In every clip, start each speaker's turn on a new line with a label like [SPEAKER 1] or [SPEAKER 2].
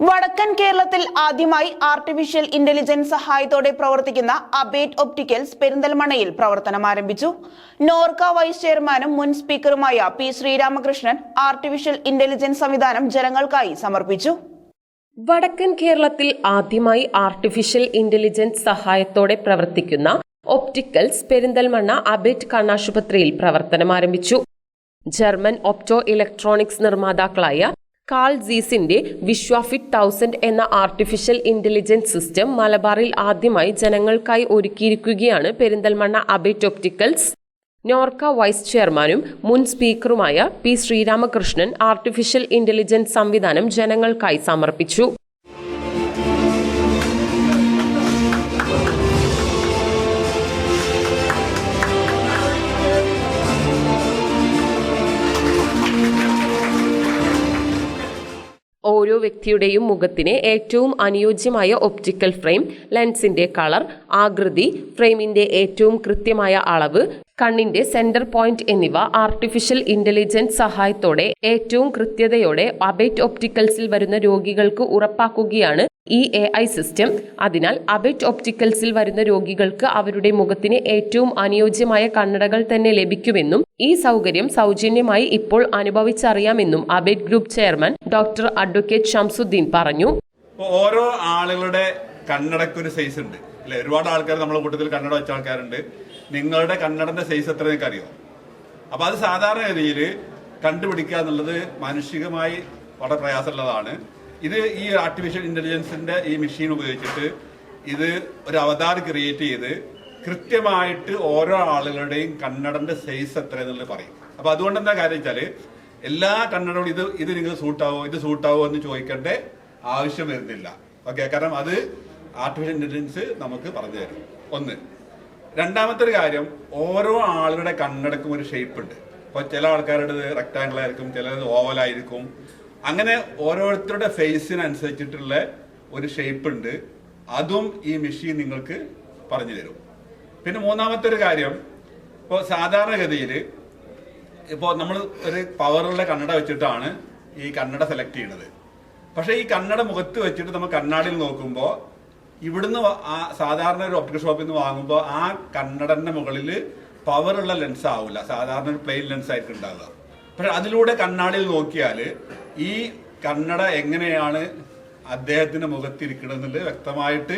[SPEAKER 1] വടക്കൻ കേരളത്തിൽ ആദ്യമായി ആർട്ടിഫിഷ്യൽ ഇന്റലിജൻസ് സഹായത്തോടെ പ്രവർത്തിക്കുന്ന അബേറ്റ് ഒപ്റ്റിക്കൽസ് പെരിന്തൽമണയിൽ പ്രവർത്തനം ആരംഭിച്ചു. നോർക്ക വൈസ് ചെയർമാനും മുൻ സ്പീക്കറുമായ പി ശ്രീരാമകൃഷ്ണൻ ആർട്ടിഫിഷ്യൽ ഇന്റലിജൻസ് സംവിധാനം ജനങ്ങൾക്കായി സമർപ്പിച്ചു.
[SPEAKER 2] വടക്കൻ കേരളത്തിൽ ആദ്യമായി ആർട്ടിഫിഷ്യൽ ഇന്റലിജൻസ് സഹായത്തോടെ പ്രവർത്തിക്കുന്ന ഒപ്റ്റിക്കൽസ് പെരിന്തൽമണ്ണ അബേറ്റ് കണ്ണാശുപത്രിയിൽ പ്രവർത്തനം ആരംഭിച്ചു. ജർമ്മൻ ഒപ്റ്റോ ഇലക്ട്രോണിക്സ് നിർമ്മാതാക്കളായ കാൾ ജീസിന്റെ വിശ്വാഫിറ്റ് തൗസൻഡ് എന്ന ആർട്ടിഫിഷ്യൽ ഇന്റലിജൻസ് സിസ്റ്റം മലബാറിൽ ആദ്യമായി ജനങ്ങൾക്കായി ഒരുക്കിയിരിക്കുകയാണ് പെരിന്തൽമണ്ണ അബേറ്റ് ഒപ്റ്റിക്കൽസ് നോർക്ക വൈസ് ചെയർമാനും മുൻ സ്പീക്കറുമായ പി ശ്രീരാമകൃഷ്ണൻ ആർട്ടിഫിഷ്യൽ ഇന്റലിജൻസ് സംവിധാനം ജനങ്ങൾക്കായി സമർപ്പിച്ചു. ഓരോ വ്യക്തിയുടെയും മുഖത്തിന് ഏറ്റവും അനുയോജ്യമായ ഒപ്റ്റിക്കൽ ഫ്രെയിം ലെൻസിന്റെ കളർ ആകൃതി ഫ്രെയിമിന്റെ ഏറ്റവും കൃത്യമായ അളവ് കണ്ണിന്റെ സെന്റർ പോയിന്റ് എന്നിവ ആർട്ടിഫിഷ്യൽ ഇന്റലിജൻസ് സഹായത്തോടെ ഏറ്റവും കൃത്യതയോടെ അബേറ്റ് ഒപ്റ്റിക്കൽസിൽ വരുന്ന രോഗികൾക്ക് ഉറപ്പാക്കുകയാണ് ഈ എ ഐ സിസ്റ്റം അതിനാൽ അബെറ്റ് ഒപ്റ്റിക്കൽസിൽ വരുന്ന രോഗികൾക്ക് അവരുടെ മുഖത്തിന് ഏറ്റവും അനുയോജ്യമായ കണ്ണടകൾ തന്നെ ലഭിക്കുമെന്നും ഈ സൗകര്യം സൗജന്യമായി ഇപ്പോൾ അനുഭവിച്ചറിയാമെന്നും Abate group chairman doctor advocate Shamsuddin പറഞ്ഞു.
[SPEAKER 3] ഓരോ ആളുകളുടെ കണ്ണടക്കൊരു സൈസ് ഉണ്ട്. അല്ലെ? ഒരുപാട് ആൾക്കാർ നമ്മളെ കൂട്ടത്തിൽ കണ്ണട വെച്ച ആൾക്കാരുണ്ട്. നിങ്ങളുടെ കണ്ണടന്റെ സൈസ് എത്ര നിങ്ങൾക്ക് അറിയോ അപ്പൊ അത് സാധാരണഗതിയിൽ കണ്ടുപിടിക്കുക എന്നുള്ളത് മാനുഷികമായി വളരെ പ്രയാസമുള്ളതാണ്. ഇത് ഈ ആർട്ടിഫിഷ്യൽ ഇന്റലിജൻസിന്റെ ഈ മെഷീൻ ഉപയോഗിച്ചിട്ട് ഇത് ഒരു അവതാർ ക്രിയേറ്റ് ചെയ്ത് കൃത്യമായിട്ട് ഓരോ ആളുകളുടെയും കണ്ണടന്റെ സൈസ് എത്ര എന്നുള്ളത് പറയും. അപ്പൊ അതുകൊണ്ട് എന്താ കാര്യം വെച്ചാൽ എല്ലാ കണ്ണടകളും ഇത് ഇത് നിങ്ങൾക്ക് സൂട്ടാവോ ഇത് സൂട്ടാവോ എന്ന് ചോദിക്കേണ്ട ആവശ്യം വരുന്നില്ല. ഓക്കെ കാരണം അത് ആർട്ടിഫിഷ്യൽ ഇന്റലിജൻസ് നമുക്ക് പറഞ്ഞു തരും. ഒന്ന്. രണ്ടാമത്തെ ഒരു കാര്യം ഓരോ ആളുടെ കണ്ണടക്കും ഒരു ഷേപ്പ് ഉണ്ട്. ഇപ്പോൾ ചില ആൾക്കാരുടെ റെക്ടാങ്കിൾ ആയിരിക്കും ചിലത് ഓവൽ ആയിരിക്കും. അങ്ങനെ ഓരോരുത്തരുടെ ഫേസിനനുസരിച്ചിട്ടുള്ള ഒരു ഷേപ്പ് ഉണ്ട് അതും ഈ മെഷീൻ നിങ്ങൾക്ക് പറഞ്ഞു തരും. പിന്നെ മൂന്നാമത്തെ ഒരു കാര്യം ഇപ്പോൾ സാധാരണഗതിയിൽ ഇപ്പോൾ നമ്മൾ ഒരു പവറുള്ള കണ്ണട വെച്ചിട്ടാണ് ഈ കണ്ണട സെലക്ട് ചെയ്യുന്നത്. പക്ഷേ ഈ കണ്ണട മുഖത്ത് വെച്ചിട്ട് നമ്മൾ കണ്ണാടിയിൽ നോക്കുമ്പോൾ ഇവിടുന്ന് ആ സാധാരണ ഒരു ഒപ്റ്റിക്കൽ ഷോപ്പിൽ നിന്ന് വാങ്ങുമ്പോൾ ആ കണ്ണടന്റെ മുകളിൽ പവറുള്ള ലെൻസ് ആവില്ല സാധാരണ ഒരു പ്ലെയിൻ ലെൻസ് ആയിരിക്കും ഉണ്ടാവുക. പക്ഷെ അതിലൂടെ കണ്ണാടിയിൽ നോക്കിയാൽ ഈ കണ്ണട എങ്ങനെയാണ് അദ്ദേഹത്തിന്റെ മുഖത്തിരിക്കണമെന്നുള്ളത് വ്യക്തമായിട്ട്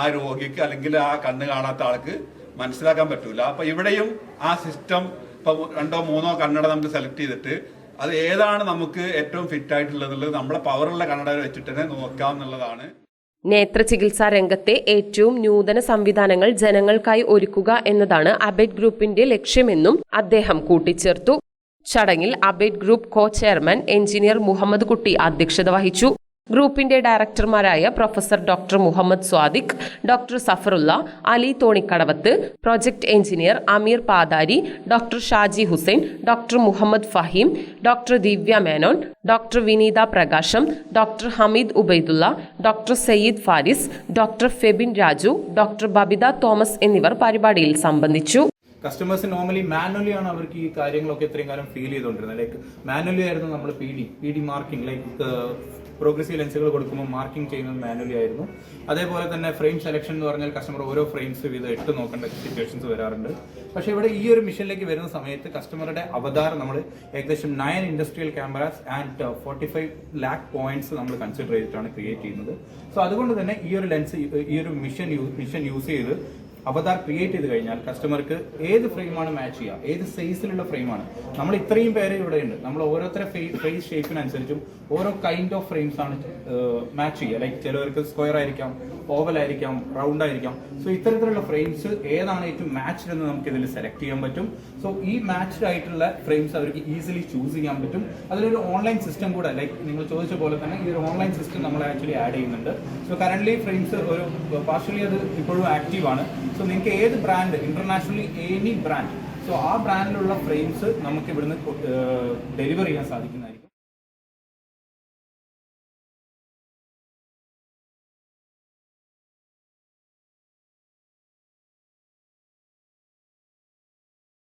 [SPEAKER 3] ആ രോഗിക്ക് അല്ലെങ്കിൽ ആ കണ്ണ് കാണാത്ത ആൾക്ക് മനസ്സിലാക്കാൻ പറ്റൂല. അപ്പൊ ഇവിടെയും ആ സിസ്റ്റം ഇപ്പൊ രണ്ടോ മൂന്നോ കണ്ണട നമുക്ക് സെലക്ട് ചെയ്തിട്ട് അത് ഏതാണ് നമുക്ക് ഏറ്റവും ഫിറ്റ് ആയിട്ടുള്ളത് നമ്മളെ പവറുള്ള കണ്ണട വെച്ചിട്ട് തന്നെ നോക്കാം എന്നുള്ളതാണ്.
[SPEAKER 2] നേത്ര ചികിത്സാ രംഗത്തെ ഏറ്റവും നൂതന സംവിധാനങ്ങൾ ജനങ്ങൾക്കായി ഒരുക്കുക എന്നതാണ് അബെഡ് ഗ്രൂപ്പിന്റെ ലക്ഷ്യമെന്നും അദ്ദേഹം കൂട്ടിച്ചേർത്തു. ചടങ്ങിൽ Abate group co chairman engineer Muhammad Kutty അധ്യക്ഷത വഹിച്ചു. ഗ്രൂപ്പിന്റെ ഡയറക്ടർമാരായ professor doctor Muhammad Sadique doctor Safarulla Ali Thonikkadavath project engineer Ameer Pathari doctor Shaji Hussain doctor Muhammad Faheem doctor Divya Menon doctor Vineetha Prakasham doctor Hameed Ubaidulla doctor Sayyid Faris doctor Febin Raju doctor Babitha Thomas എന്നിവർ പരിപാടിയിൽ സംബന്ധിച്ചു.
[SPEAKER 4] Customers normally manually ആണ് അവർക്ക് ഈ കാര്യങ്ങളൊക്കെ ഇത്രയും കാലം feel ചെയ്തുകൊണ്ടിരുന്നത്. ലൈക്ക് മാനുവലി ആയിരുന്നു നമ്മൾ P D P D marking like progressive ലെൻസുകൾ കൊടുക്കുമ്പോൾ മാർക്കിംഗ് ചെയ്യുന്നത് മാനുവലി ആയിരുന്നു. അതേപോലെ തന്നെ ഫ്രെയിം സെലക്ഷൻ എന്ന് പറഞ്ഞാൽ കസ്റ്റമർ ഓരോ ഫ്രെയിംസ് വീതം ഇട്ട് നോക്കേണ്ട സിറ്റുവേഷൻസ് വരാറുണ്ട്. പക്ഷേ ഇവിടെ ഈ ഒരു മിഷനിലേക്ക് വരുന്ന സമയത്ത് കസ്റ്റമറുടെ അവതാരം നമ്മൾ ഏകദേശം nine industrial cameras and forty five lakh points നമ്മൾ കൺസിഡർ ചെയ്തിട്ടാണ് ക്രിയേറ്റ് ചെയ്യുന്നത്. സോ അതുകൊണ്ട് തന്നെ ഈ ഒരു ലെൻസ് ഈ ഒരു മിഷൻ മിഷൻ യൂസ് ചെയ്ത് അവതാർ ക്രിയേറ്റ് ചെയ്ത് കഴിഞ്ഞാൽ കസ്റ്റമർക്ക് ഏത് ഫ്രെയിമാണ് മാച്ച് ചെയ്യുക? ഏത് സൈസിലുള്ള ഫ്രെയിമാണ് നമ്മൾ ഇത്രയും പേര് ഇവിടെ ഉണ്ട് നമ്മൾ ഓരോരുത്തരെ ഫേസ് ഷേപ്പിനനുസരിച്ചും ഓരോ കൈൻഡ് ഓഫ് ഫ്രെയിംസ് ആണ് മാച്ച് ചെയ്യുക. ലൈക്ക് ചിലവർക്ക് സ്ക്വയർ ആയിരിക്കാം ഓവൽ ആയിരിക്കാം റൗണ്ട് ആയിരിക്കാം. സോ ഇത്തരത്തിലുള്ള ഫ്രെയിംസ് ഏതാണ് ഏറ്റവും മാച്ച്ഡ് എന്ന് നമുക്ക് ഇതിൽ സെലക്ട് ചെയ്യാൻ പറ്റും. സോ ഈ മാച്ച്ഡ് ആയിട്ടുള്ള ഫ്രെയിംസ് അവർക്ക് ഈസിലി ചൂസ് ചെയ്യാൻ പറ്റും. അതിലൊരു ഓൺലൈൻ സിസ്റ്റം കൂടെ ലൈക്ക് നിങ്ങൾ ചോദിച്ച പോലെ തന്നെ ഈ ഒരു ഓൺലൈൻ സിസ്റ്റം നമ്മൾ ആക്ച്വലി ആഡ് ചെയ്യുന്നുണ്ട്. സോ കറന്റ് ഫ്രെയിംസ് ഒരു പാർഷ്യലി അത് ഇപ്പോഴും ആക്റ്റീവ് ആണ്. സോ നിങ്ങൾക്ക് ഏത് brand internationally any brand so ആ ബ്രാൻഡിലുള്ള ഫ്രെയിംസ് നമുക്ക് ഇവിടുന്ന് ഡെലിവർ ചെയ്യാൻ സാധിക്കുന്നതായിരിക്കും.